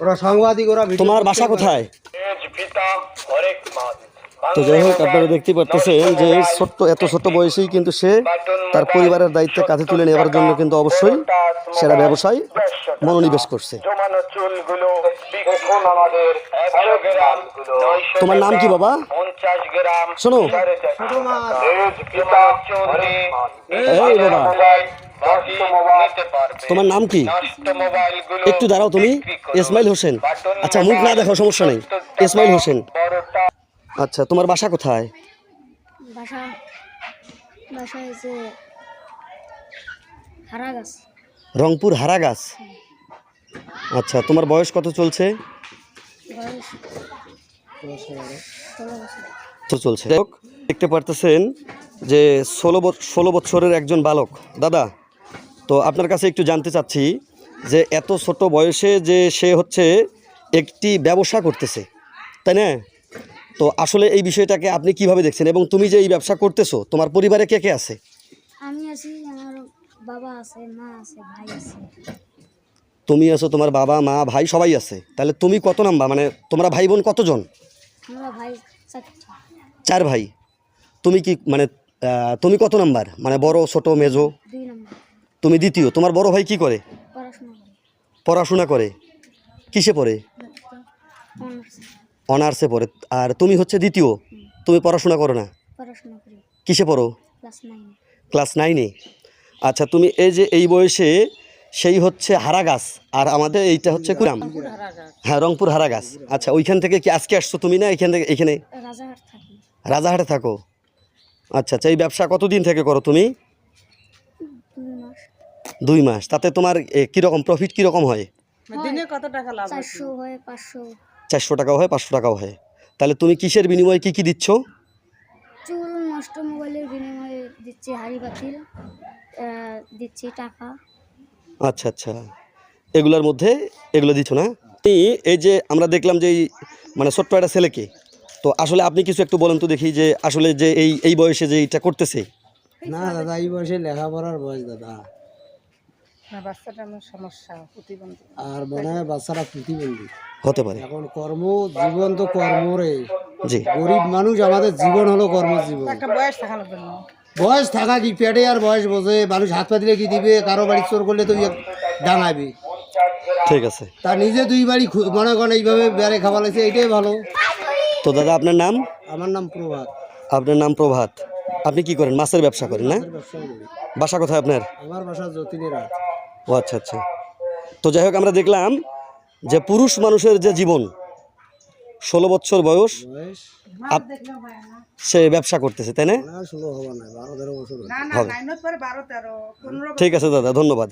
ওরা সাংবাদিক ওরা তোমার বাসা কোথায় তো যাই হোক আপনারা দেখতে পাচ্ছেন যে ছোট্ট এত ছোট্ট বয়সেই কিন্তু সে তার পরিবারের দায়িত্ব কাঁধে তুলে নেওয়ার জন্য কিন্তু অবশ্যই সেরা ব্যবসায় মনোনিবেশ করছে তোমার নাম কি বাবা? শোনো। ছোট এই বাবা। তোমার নাম কি? একটু দাঁড়াও তুমি। ইসমাইল হোসেন। আচ্ছা মুখ না দেখো সমস্যা নেই। ইসমাইল হোসেন। আচ্ছা তোমার বাসা কোথায়? বাসা বাসা হয়েছে হারাগাছ। রংপুর হারাগাছ? আচ্ছা তোমার বয়স কত চলছে? তো চলছে। যাই হোক, দেখতে পারতেছেন যে ষোলো ষোলো বছরের একজন বালক। দাদা তো আপনার কাছে একটু জানতে চাচ্ছি যে এত ছোট বয়সে যে সে হচ্ছে একটি ব্যবসা করতেছে তাই না? তো আসলে এই বিষয়টাকে আপনি কীভাবে দেখছেন এবং তুমি যে এই ব্যবসা করতেছো তোমার পরিবারে কে কে আছে? আমি আছি আমার বাবা আছে মা আছে ভাই আছে। তুমি আছো তোমার বাবা মা ভাই সবাই আছে। তাহলে তুমি কত নাম্বার? মানে তোমরা ভাই বোন কতজন? আমরা ভাই চার ভাই। তুমি কি মানে তুমি কত নাম্বার? মানে বড় ছোট মেজো? দুই নম্বর। তুমি দ্বিতীয় তোমার বড় ভাই কি করে? পড়াশোনা করে। কিসে পড়ে? অনার্সে। পড়ে। আর তুমি হচ্ছে দ্বিতীয় তুমি পড়াশোনা করো না? কিসে পড়ো? ক্লাস নাইনে। আচ্ছা তুমি এই যে এই বয়সে সেই হচ্ছে হারা গাছ আর আমাদের এইটা হচ্ছে কুরাম। হ্যাঁ রংপুর হারা গাছ আচ্ছা ওইখান থেকে কি আজকে আসছো তুমি না এখান থেকে এখানে? রাজাহাট থাকো। আচ্ছা আচ্ছা এই ব্যবসা কতদিন থেকে করো তুমি? দুই মাস তাতে তোমার এ, কীরকম প্রফিট কীরকম হয়? দিনে কত টাকা লাভ চারশো হয় পাঁচশো। চারশো টাকাও হয় পাঁচশো টাকাও হয়। তাহলে তুমি কিসের বিনিময়ে কী কী দিচ্ছ? চুল নষ্ট মোবাইলের বিনিময়ে দিচ্ছি হাড়ি বাতিল দিচ্ছি টাকা। আচ্ছা আচ্ছা। এগুলোর মধ্যে এগুলো দিচ্ছ না? এই এই যে আমরা দেখলাম যে এই মানে ছোট্ট একটা ছেলেকে তো আসলে আপনি কিছু একটু বলেন তো দেখি যে আসলে যে এই এই বয়সে যে এইটা করতেছে। না দাদা এই বয়সে লেখাপড়ার বয়স দাদা। না বাচ্চাটা আমার সমস্যা প্রতিবন্ধী। আর মনে হয় বাচ্চারা প্রতিবন্ধী। হতে পারে। এখন কর্ম জীবন তো কর্ম রে জি। গরিব মানুষ আমাদের জীবন হলো কর্মজীবন। একটা বয়স থাকানোর জন্য। বয়স থাকা কি পেটে আর বয়স বোঝে মানুষ হাত পা দিলে কি দিবে কারও বাড়ি চোর করলে তো ইয়ে ডাঙাবি। ঠিক আছে। তা নিজে দুই বাড়ি খু- মনে করেন এইভাবে বেড়ে খাওয়া লাগছে এইটাই ভালো। তো দাদা আপনার নাম? আমার নাম প্রভাত। আপনার নাম প্রভাত। আপনি কি করেন? মাছের ব্যবসা করেন না? ব্যবসা করি। বাসা কোথায় আপনার? আমার বাসা যতীনের রাত ও আচ্ছা আচ্ছা। তো যাই হোক আমরা দেখলাম যে পুরুষ মানুষের যে জীবন ষোলো বছর বয়স সে ব্যবসা করতেছে তাই না? ঠিক আছে দাদা ধন্যবাদ।